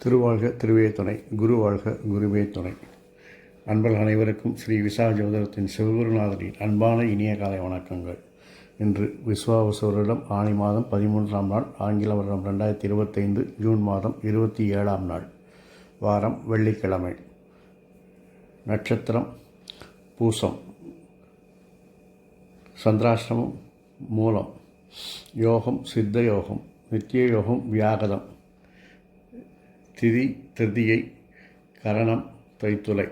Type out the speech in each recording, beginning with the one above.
திருவாழ்க திருவே துணை குரு வாழ்க குருவே துணை. அன்பர்கள் அனைவருக்கும் ஸ்ரீ விசா ஜோதரத்தின் சிவகுருநாதரின் அன்பான இனிய காலை வணக்கங்கள். இன்று விஸ்வாவசுவரிடம் ஆணி மாதம் பதிமூன்றாம் நாள் ஆங்கில வருடம் ரெண்டாயிரத்தி இருபத்தைந்து ஜூன் மாதம் இருபத்தி ஏழாம் நாள் வாரம் வெள்ளிக்கிழமை. நட்சத்திரம் பூசம் சந்திராஷ்டமம் மூலம் யோகம் சித்த யோகம் நித்திய யோகம் வியாகதம் திதி திருதியை கரணம் தைத்துளை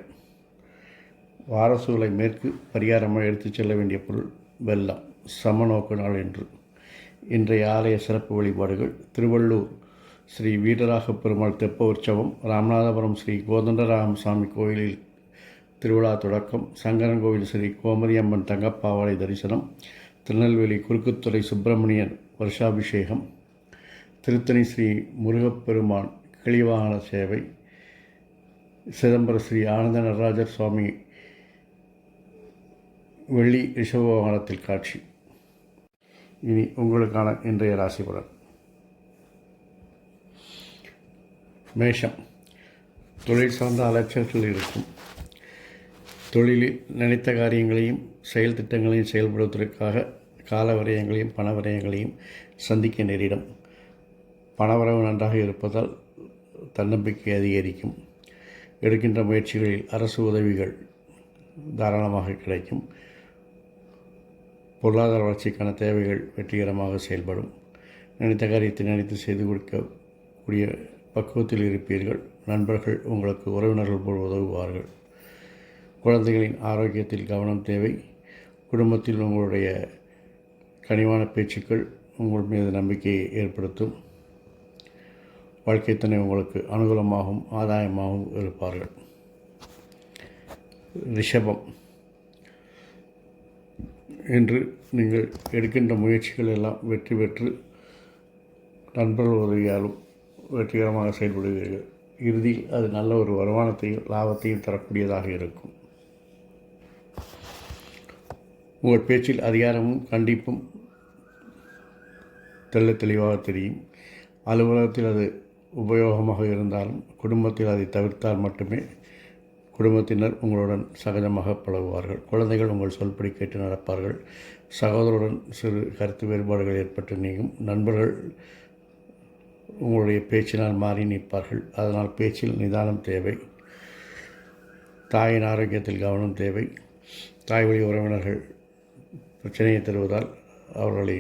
வாரசூலை மேற்கு பரிகாரமாக எடுத்துச் செல்ல வேண்டிய பொருள் வெள்ளம் சமநோக்கு நாள் என்று. இன்றைய ஆலய சிறப்பு வழிபாடுகள் திருவள்ளூர் ஸ்ரீ வீரராக பெருமாள் தெப்ப உற்சவம் ராமநாதபுரம் ஸ்ரீ கோதண்டராமசாமி கோயிலில் திருவிழா தொடக்கம் சங்கரன்கோவில் ஸ்ரீ கோமதியம்மன் தங்கப்பாவாடை தரிசனம் திருநெல்வேலி குறுக்குத்துறை சுப்பிரமணியன் வருஷாபிஷேகம் திருத்தணி ஸ்ரீ முருகப்பெருமான் கிளிவாகன சேவை சிதம்பர ஸ்ரீ ஆனந்த நடராஜர் சுவாமி வெள்ளி ரிஷப வாகனத்தில் காட்சி. இனி உங்களுக்கான இன்றைய ராசி பலன் மேஷம். தொழில் சார்ந்த அலைச்சல்கள் இருக்கும். தொழிலில் நினைத்த காரியங்களையும் செயல் திட்டங்களையும் செயல்படுவதற்காக கால விரயங்களையும் பண விரயங்களையும் சந்திக்க நேரிடும். பணவரவு நன்றாக இருப்பதால் தன்னம்பிக்கை அதிகரிக்கும். எடுக்கின்ற முயற்சிகளில் அரசு உதவிகள் தாராளமாக கிடைக்கும். பொருளாதார வளர்ச்சிக்கான தேவைகள் வெற்றிகரமாக செயல்படும். நினைத்த காரியத்தை நினைத்து செய்து கொடுக்கக்கூடிய பக்குவத்தில் இருப்பீர்கள். நண்பர்கள் உங்களுக்கு உறவினர்கள் போல் உதவுவார்கள். குழந்தைகளின் ஆரோக்கியத்தில் கவனம் தேவை. குடும்பத்தில் உங்களுடைய கனிவான பேச்சுக்கள் உங்கள் மீது நம்பிக்கையை ஏற்படுத்தும். வாழ்க்கை துணை உங்களுக்கு அனுகூலமாகவும் ஆதாயமாகவும் இருப்பார்கள். ரிஷபம். என்று நீங்கள் எடுக்கின்ற முயற்சிகள் எல்லாம் வெற்றி பெற்று நண்பர்கள் உதவியாலும் வெற்றிகரமாக செயல்படுவீர்கள். இறுதியில் அது நல்ல ஒரு வருமானத்தையும் லாபத்தையும் தரக்கூடியதாக இருக்கும். உங்கள் பேச்சில் அதிகாரமும் கண்டிப்பும் தெல்ல தெளிவாக தெரியும். அலுவலகத்தில் அது உபயோகமாக இருந்தாலும் குடும்பத்தில் அதை தவிர்த்தால் மட்டுமே குடும்பத்தினர் உங்களுடன் சகஜமாக பழகுவார்கள். குழந்தைகள் உங்கள் சொல்படி கேட்டு நடப்பார்கள். சகோதரருடன் சிறு கருத்து வேறுபாடுகள் ஏற்பட்டு நீங்கும். நண்பர்கள் உங்களுடைய பேச்சினால் மாறி நிற்பார்கள். அதனால் பேச்சில் நிதானம் தேவை. தாயின் ஆரோக்கியத்தில் கவனம் தேவை. தாய் வழி உறவினர்கள் பிரச்சனையை தருவதால் அவர்களை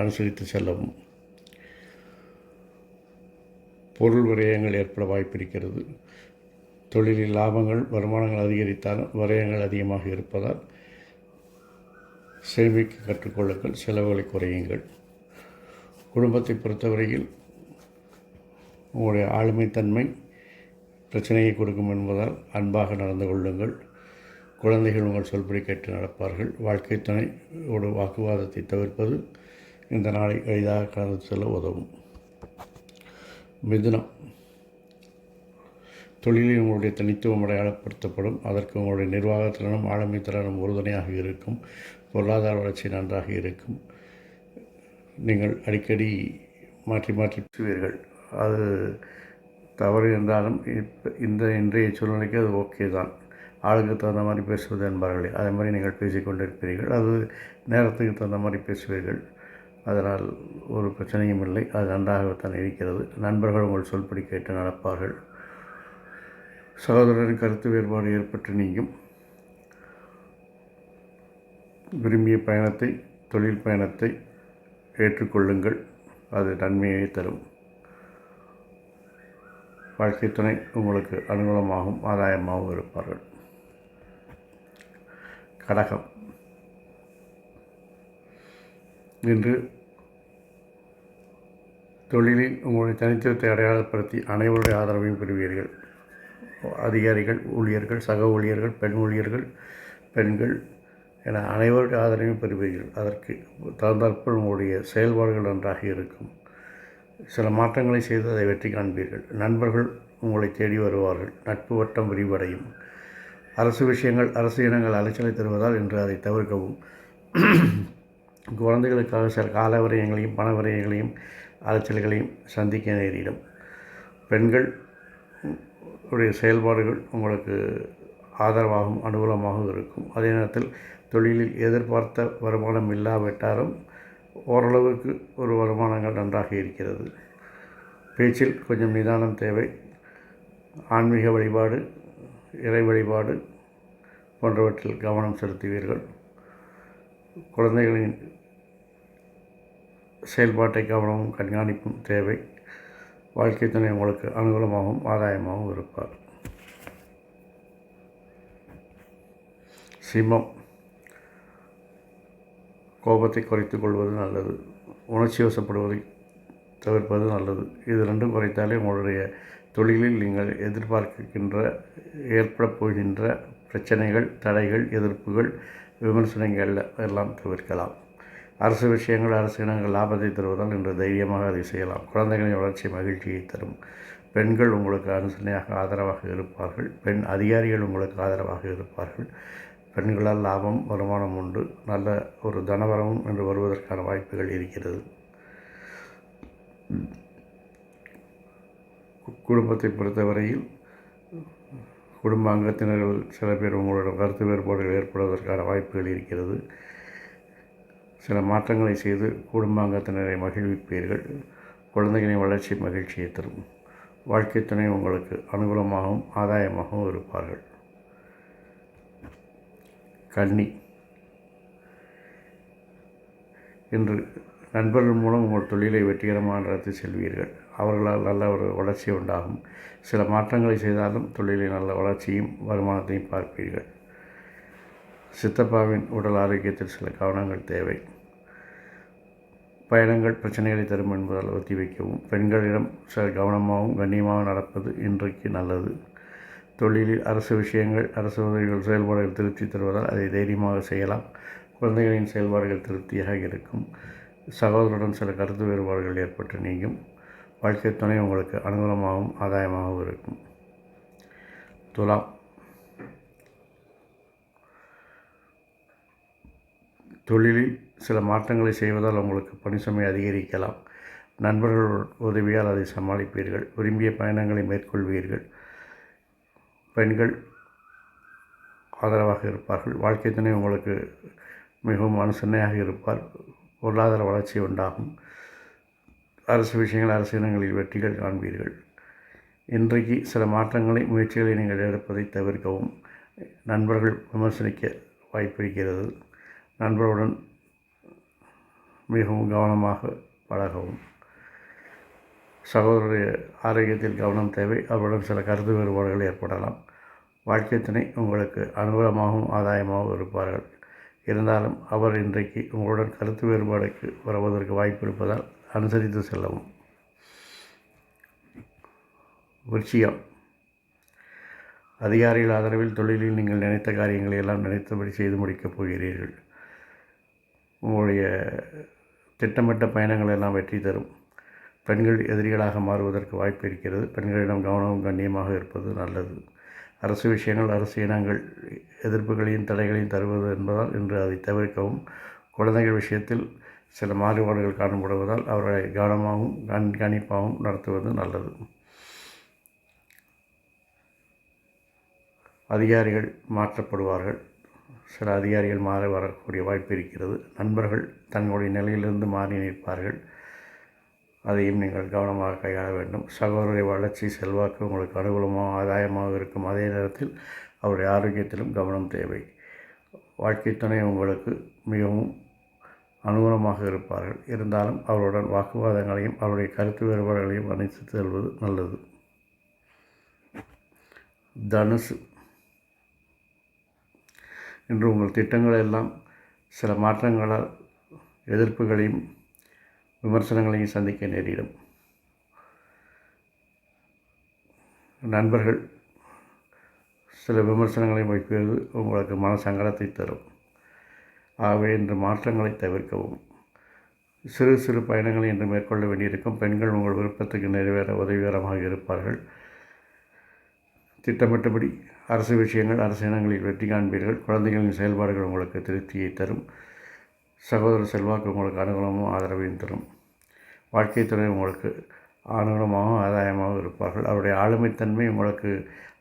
அனுசரித்து செல்லவும். பொருள் விரயங்கள் ஏற்பட வாய்ப்பிருக்கிறது தொழிலில் லாபங்கள் வருமானங்கள் அதிகரித்தாலும் விரயங்கள் அதிகமாக இருப்பதால் சேமிக்க கற்றுக்கொள்ளுங்கள் செலவுகளை குறையுங்கள். குடும்பத்தை பொறுத்தவரையில் உங்களுடைய ஆளுமைத்தன்மை பிரச்சனையை கொடுக்கும் என்பதால் அன்பாக நடந்து கொள்ளுங்கள். குழந்தைகள் உங்கள் சொல்படி கேட்டு நடப்பார்கள். வாழ்க்கை துணையோடு வாக்குவாதத்தை தவிர்ப்பது இந்த நாளை எளிதாக கடந்து செல்ல உதவும். மிதுனம். தொழிலில் உங்களுடைய தனித்துவம் அடையாளப்படுத்தப்படும். அதற்கு உங்களுடைய நிர்வாகத்திறனும் ஆளுமை திறனும் உறுதுணையாக இருக்கும். பொருளாதார வளர்ச்சி நன்றாக இருக்கும். நீங்கள் அடிக்கடி மாற்றி மாற்றி பேசுவீர்கள். அது தவறு என்றாலும் இப்போ இந்த இன்றைய சூழ்நிலைக்கு அது ஓகே தான். ஆளுக்கு தகுந்த மாதிரி பேசுவது என்பார்களே. அதே மாதிரி நீங்கள் பேசிக்கொண்டிருப்பீர்கள் அது நேரத்துக்கு தகுந்த மாதிரி பேசுவீர்கள். அதனால் ஒரு பிரச்சனையும் இல்லை. அது நன்றாகத்தான் இருக்கிறது. நண்பர்கள் உங்கள் சொல்படி கேட்டு நடப்பார்கள். சகோதரரின் கருத்து வேறுபாடு ஏற்பட்டு நீங்கும். விரும்பிய பயணத்தை தொழில் பயணத்தை ஏற்றுக்கொள்ளுங்கள். அது நன்மையை தரும். வாழ்க்கை துணை உங்களுக்கு அனுகூலமாகவும் ஆதாயமாகவும் இருப்பார்கள். கடகம். இன்று தொழிலில் உங்களுடைய தனித்துவத்தை அடையாளப்படுத்தி அனைவருடைய ஆதரவையும் பெறுவீர்கள். அதிகாரிகள் ஊழியர்கள் சக ஊழியர்கள் பெண் ஊழியர்கள் பெண்கள் என அனைவருடைய ஆதரவையும் பெறுவீர்கள். அதற்கு தகுந்தாற்போல் உங்களுடைய செயல்பாடுகள் நன்றாக இருக்கும். சில மாற்றங்களை செய்து அதை வெற்றி காண்பீர்கள். நண்பர்கள் உங்களை தேடி வருவார்கள். நட்பு வட்டம் விரிவடையும். அரசு விஷயங்கள் அரசு இனங்கள் அலைச்சலை தருவதால் இன்று அதை தவிர்க்கவும். குழந்தைகளுக்காக சில கால விரயங்களையும் பண விரயங்களையும் அலைச்சல்களையும் சந்திக்க நேரிடும். பெண்கள் உடைய செயல்பாடுகள் உங்களுக்கு ஆதரவாகவும் அனுகூலமாகவும் இருக்கும். அதே நேரத்தில் தொழிலில் எதிர்பார்த்த வருமானம் இல்லாவிட்டாலும் ஓரளவுக்கு ஒரு வருமானங்கள் நன்றாக இருக்கிறது. பேச்சில் கொஞ்சம் நிதானம் தேவை. ஆன்மீக வழிபாடு இறை வழிபாடு போன்றவற்றில் கவனம் செலுத்துவீர்கள். குழந்தைகளின் செயல்பாட்டை கவனமும் கண்காணிப்பும் தேவை. வாழ்க்கை துணை உங்களுக்கு அனுகூலமாகவும் ஆதாயமாகவும் இருப்பார். சிம்மம். கோபத்தை குறைத்துக் கொள்வது நல்லது. உணர்ச்சி வசப்படுவதை தவிர்ப்பது நல்லது. இது ரெண்டும் குறைத்தாலே உங்களுடைய தொழிலில் நீங்கள் எதிர்பார்க்கின்ற ஏற்படப் போகின்ற பிரச்சனைகள் தடைகள் எதிர்ப்புகள் விமர்சனங்கள் எல்லாம் தவிர்க்கலாம். அரசு விஷயங்கள் அரசு இனங்கள் லாபத்தை தருவதால் இன்று தைரியமாக அதை செய்யலாம். குழந்தைகளின் வளர்ச்சி மகிழ்ச்சியை தரும். பெண்கள் உங்களுக்கு அனுசரணையாக ஆதரவாக இருப்பார்கள். பெண் அதிகாரிகள் உங்களுக்கு ஆதரவாக இருப்பார்கள். பெண்களால் லாபம் வருமானம் உண்டு. நல்ல ஒரு தனவரமும் என்று வருவதற்கான வாய்ப்புகள் இருக்கிறது. குடும்பத்தை பொறுத்தவரையில் குடும்ப அங்கத்தினர்கள் சில பேர் உங்களோட கருத்து வேறுபாடுகள் ஏற்படுவதற்கான வாய்ப்புகள் இருக்கிறது. சில மாற்றங்களை செய்து குடும்ப அங்கத்தினரை மகிழ்விப்பீர்கள். குழந்தைகளின் வளர்ச்சி மகிழ்ச்சியை தரும். வாழ்க்கை துணை உங்களுக்கு அனுகூலமாகவும் ஆதாயமாகவும் இருப்பார்கள். கன்னி. இன்று நண்பர்கள் மூலம் உங்கள் தொழிலை வெற்றிகரமாக நடத்தி செல்வீர்கள். அவர்களால் நல்ல ஒரு வளர்ச்சி உண்டாகும். சில மாற்றங்களை செய்தாலும் தொழிலில் நல்ல வளர்ச்சியும் வருமானத்தையும் பார்ப்பீர்கள். சித்தப்பாவின் உடல் ஆரோக்கியத்தில் சில கவனங்கள் தேவை. பயணங்கள் பிரச்சனைகளை தரும் என்பதால் ஒத்தி வைக்கவும். பெண்களிடம் சில கவனமாகவும் கண்ணியமாக நடப்பது இன்றைக்கு நல்லது. தொழிலில் அரசு விஷயங்கள் அரசு உதவிகள் செயல்பாடுகள் திருப்தி தருவதால் அதை தைரியமாக செய்யலாம். குழந்தைகளின் செயல்பாடுகள் திருப்தியாக இருக்கும். சகோதரருடன் சில கருத்து வேறுபாடுகள் ஏற்பட்டு நீங்கும். வாழ்க்கை துணை உங்களுக்கு அனுகூலமாகவும் ஆதாயமாகவும் இருக்கும். துலாம். தொழிலில் சில மாற்றங்களை செய்வதால் உங்களுக்கு பணிசுமை அதிகரிக்கலாம். நண்பர்கள் உதவியால் அதை சமாளிப்பீர்கள். விரும்பிய பயணங்களை மேற்கொள்வீர்கள். பெண்கள் ஆதரவாக இருப்பார்கள். வாழ்க்கை துணை உங்களுக்கு மிகவும் அனுசரணையாக இருப்பார். பொருளாதார வளர்ச்சி உண்டாகும். அரசு விஷயங்கள் அரசு இனங்களில் வெற்றிகள் காண்பீர்கள். இன்றைக்கு சில மாற்றங்களை முயற்சிகளை நீங்கள் எடுப்பதை தவிர்க்கவும். நண்பர்கள் விமர்சனிக்க வாய்ப்பிருக்கிறது நண்பருடன் மிகவும் கவனமாக பழகவும். சகோதரருடைய ஆரோக்கியத்தில் கவனம் தேவை. அவருடன் சில கருத்து வேறுபாடுகள் ஏற்படலாம். வாழ்க்கை துணை உங்களுக்கு அனுகூலமாகவும் ஆதாயமாகவும் இருப்பார்கள். இருந்தாலும் அவர் இன்றைக்கு உங்களுடன் கருத்து வேறுபாடுக்கு வருவதற்கு வாய்ப்பு இருப்பதால் அனுசரித்து செல்லவும். விருச்சிகம். அதிகாரிகள் ஆதரவில் தொழிலில் நீங்கள் நினைத்த காரியங்களை எல்லாம் நினைத்தபடி செய்து முடிக்கப் போகிறீர்கள். உங்களுடைய திட்டமிட்ட பயணங்கள் எல்லாம் வெற்றி தரும். பெண்கள் எதிரிகளாக மாறுவதற்கு வாய்ப்பு இருக்கிறது. பெண்களிடம் கவனமும் கண்ணியமாக இருப்பது நல்லது. அரசு விஷயங்கள் அரசு இனங்கள் எதிர்ப்புகளையும் தடைகளையும் தருவது என்பதால் இன்று அதை தவிர்க்கவும். குழந்தைகள் விஷயத்தில் சில மாறுபாடுகள் காணப்படுவதால் அவர்களை கவனமாகவும் கண்காணிப்பாகவும் நடத்துவது நல்லது. அதிகாரிகள் மாற்றப்படுவார்கள். சில அதிகாரிகள் மாற வரக்கூடிய வாய்ப்பு இருக்கிறது. நண்பர்கள் தங்களுடைய நிலையிலிருந்து மாறி நிற்பார்கள். அதையும் நீங்கள் கவனமாக கையாள வேண்டும். சகோதரருடைய வளர்ச்சி செல்வாக்கு உங்களுக்கு அனுகூலமாக ஆதாயமாக இருக்கும். அதே நேரத்தில் அவருடைய ஆரோக்கியத்திலும் கவனம் தேவை. வாழ்க்கை துணை உங்களுக்கு மிகவும் அனுகூலமாக இருப்பார்கள். இருந்தாலும் அவருடன் வாக்குவாதங்களையும் அவருடைய கருத்து வேறுபாடுகளையும் அணைத்து செல்வது நல்லது. தனுசு. இன்று உங்கள் திட்டங்கள் எல்லாம் சில மாற்றங்களால் எதிர்ப்புகளையும் விமர்சனங்களையும் சந்திக்க நேரிடும். நண்பர்கள் சில விமர்சனங்களை வைப்பது உங்களுக்கு மன சங்கடத்தை தரும். ஆகவே இன்று மாற்றங்களை தவிர்க்கவும். சிறு சிறு பயணங்களை இன்று மேற்கொள்ள வேண்டியிருக்கும். பெண்கள் உங்கள் விருப்பத்துக்கு நிறைவேற உதவிகரமாக இருப்பார்கள். திட்டமிட்டபடி அரசு விஷயங்கள் அரசு இனங்களில் வெற்றி காண்பீர்கள். குழந்தைகளின் செயல்பாடுகள் உங்களுக்கு திருப்தியை தரும். சகோதர செல்வாக்கு உங்களுக்கு அனுகூலமும் ஆதரவையும் தரும். வாழ்க்கை துணை உங்களுக்கு அனுகூலமாகவும் ஆதாயமாகவும் இருப்பார்கள். அவருடைய ஆளுமைத்தன்மை உங்களுக்கு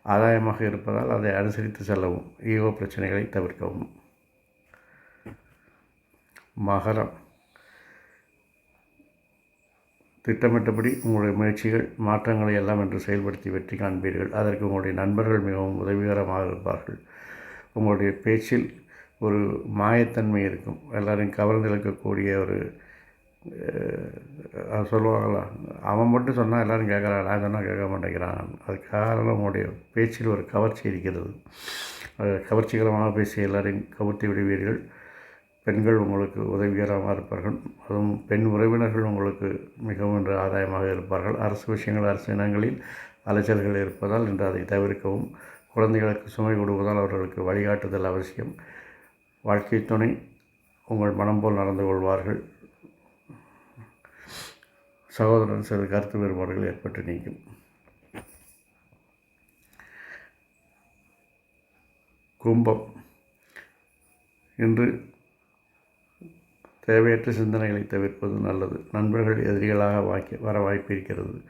ஆதாயமாக இருப்பதால் அதை அனுசரித்து செல்லவும். ஈகோ பிரச்சனைகளை தவிர்க்கவும். மகரம். திட்டமிட்டபடி உங்களுடைய முயற்சிகள் மாற்றங்களை எல்லாம் என்று செயல்படுத்தி வெற்றி காண்பீர்கள். அதற்கு உங்களுடைய நண்பர்கள் மிகவும் உதவிகரமாக இருப்பார்கள். உங்களுடைய பேச்சில் ஒரு மாயத்தன்மை இருக்கும். எல்லோரையும் கவர்ந்து இழுக்கக்கூடிய ஒரு சொல்லுவாங்களா அவன் மட்டும் சொன்னால் எல்லோரும் கேட்குறான் நான் சொன்னால் கேட்க மாட்டேங்கிறான். அது காரணம் உங்களுடைய பேச்சில் ஒரு கவர்ச்சி இருக்கிறது. அது கவர்ச்சிகரமாக பேசி எல்லோரையும் கவர்த்தி விடுவீர்கள். பெண்கள் உங்களுக்கு உதவிகரமாக இருப்பார்கள். அதுவும் பெண் உறவினர்கள் உங்களுக்கு மிகவும் இன்று ஆதாயமாக இருப்பார்கள். அரசு விஷயங்கள் அரசு இனங்களில் அலைச்சல்கள் இருப்பதால் இன்று அதை தவிர்க்கவும் குழந்தைகளுக்கு சுமை கொடுப்பதால் அவர்களுக்கு வழிகாட்டுதல் அவசியம். வாழ்க்கை துணை உங்கள் மனம் போல் நடந்து கொள்வார்கள். சகோதரன் சில கருத்து வேறுபாடுகள் ஏற்பட்டு நீங்கும். கும்பம். இன்று தேவையற்ற சிந்தனைகளை தவிர்ப்பது நல்லது. நண்பர்கள் எதிரிகளாக வாய்க்க வர வாய்ப்பு இருக்கிறது.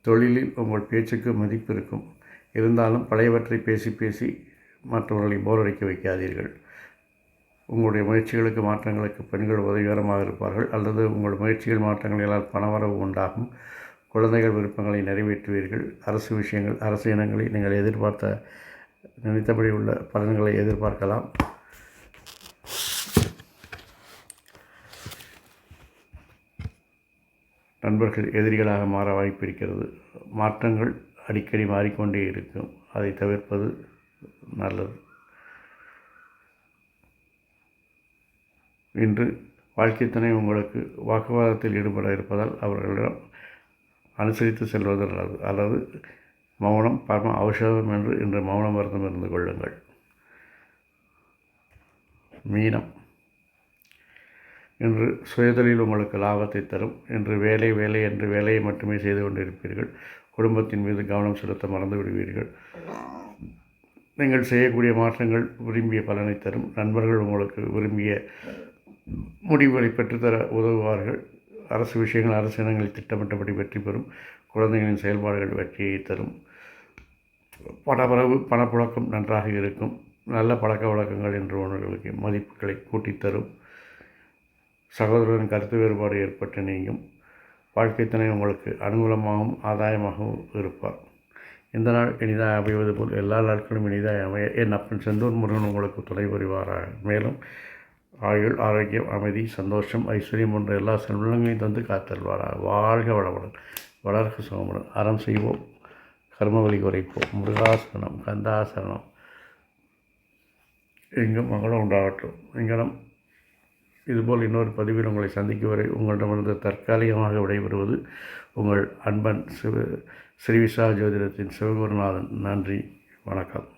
தொழிலில் உங்கள் பேச்சுக்கு மதிப்பு இருக்கும். இருந்தாலும் பழையவற்றை பேசி பேசி மற்றவர்களை போரடிக்க வைக்காதீர்கள். உங்களுடைய முயற்சிகளுக்கு மாற்றங்களுக்கு பெண்கள் உதவிகரமாக இருப்பார்கள். அல்லது உங்கள் முயற்சிகள் மாற்றங்களால் பணவரவு உண்டாகும். குழந்தைகள் விருப்பங்களை நிறைவேற்றுவீர்கள். அரசு விஷயங்கள் அரசு இனங்களில் நீங்கள் எதிர்பார்த்த நினைத்தபடி உள்ள பலன்களை எதிர்பார்க்கலாம். நண்பர்கள் எதிரிகளாக மாற வாய்ப்பு இருக்கிறது. மாற்றங்கள் அடிக்கடி மாறிக்கொண்டே இருக்கும். அதை தவிர்ப்பது நல்லது. இன்று வாழ்க்கை துணை உங்களுக்கு வாக்குவாதத்தில் ஈடுபட இருப்பதால் அவர்களிடம் அனுசரித்து செல்வது நல்லது. அல்லது மௌனம் பரம ஔஷதம் என்று இன்று மௌனம் மருந்தம் இருந்து கொள்ளுங்கள். மீனம். இன்று சுயதொழில் உங்களுக்கு லாபத்தை தரும். இன்று வேலை வேலை என்று வேலையை மட்டுமே செய்து கொண்டிருப்பீர்கள். குடும்பத்தின் மீது கவனம் செலுத்த மறந்து விடுவீர்கள். நீங்கள் செய்யக்கூடிய மாற்றங்கள் விரும்பிய பலனை தரும். நண்பர்கள் உங்களுக்கு விரும்பிய முடிவுகளை பெற்றுத்தர உதவுவார்கள். அரசு விஷயங்கள் அரசு இனங்களில் திட்டமிட்டபடி வெற்றி பெறும். குழந்தைகளின் செயல்பாடுகள் வெற்றியை தரும். பணவரவு பணப்புழக்கம் நன்றாக இருக்கும். நல்ல பழக்க வழக்கங்கள் என்று உணர்களுக்கு மதிப்புகளை கூட்டித் தரும். சகோதரரின் கருத்து வேறுபாடு ஏற்பட்டு நீங்கும். வாழ்க்கை துணை உங்களுக்கு அனுகூலமாகவும் ஆதாயமாகவும் இருப்பார். இந்த நாள் இனிதாக அமைவது போல் எல்லா நாட்களும் இனிதாக அமைய. என் அப்பன் செந்தூர் முருகன் உங்களுக்கு துணை புரிவாராக. மேலும் ஆயுள் ஆரோக்கியம் அமைதி சந்தோஷம் ஐஸ்வர்யம் போன்ற எல்லா செல்வங்களையும் தந்து காத்தல்வாரா வாழ்க வளமுடன் வளர்க்க சுகமுடன் அறம் செய்வோம் கர்மவழி குறைப்போம். முருகாசனம் கந்தாசனம் எங்கும் மங்களம் உண்டாகட்டும். எங்கனம் இதுபோல் இன்னொரு பதிவில் உங்களை சந்திக்கும் வரை உங்களிடமிருந்து தற்காலிகமாக விடைபெறுவது உங்கள் அன்பன் சிவ ஸ்ரீ விசா ஜோதிடத்தின் சிவகுருநாதன். நன்றி வணக்கம்.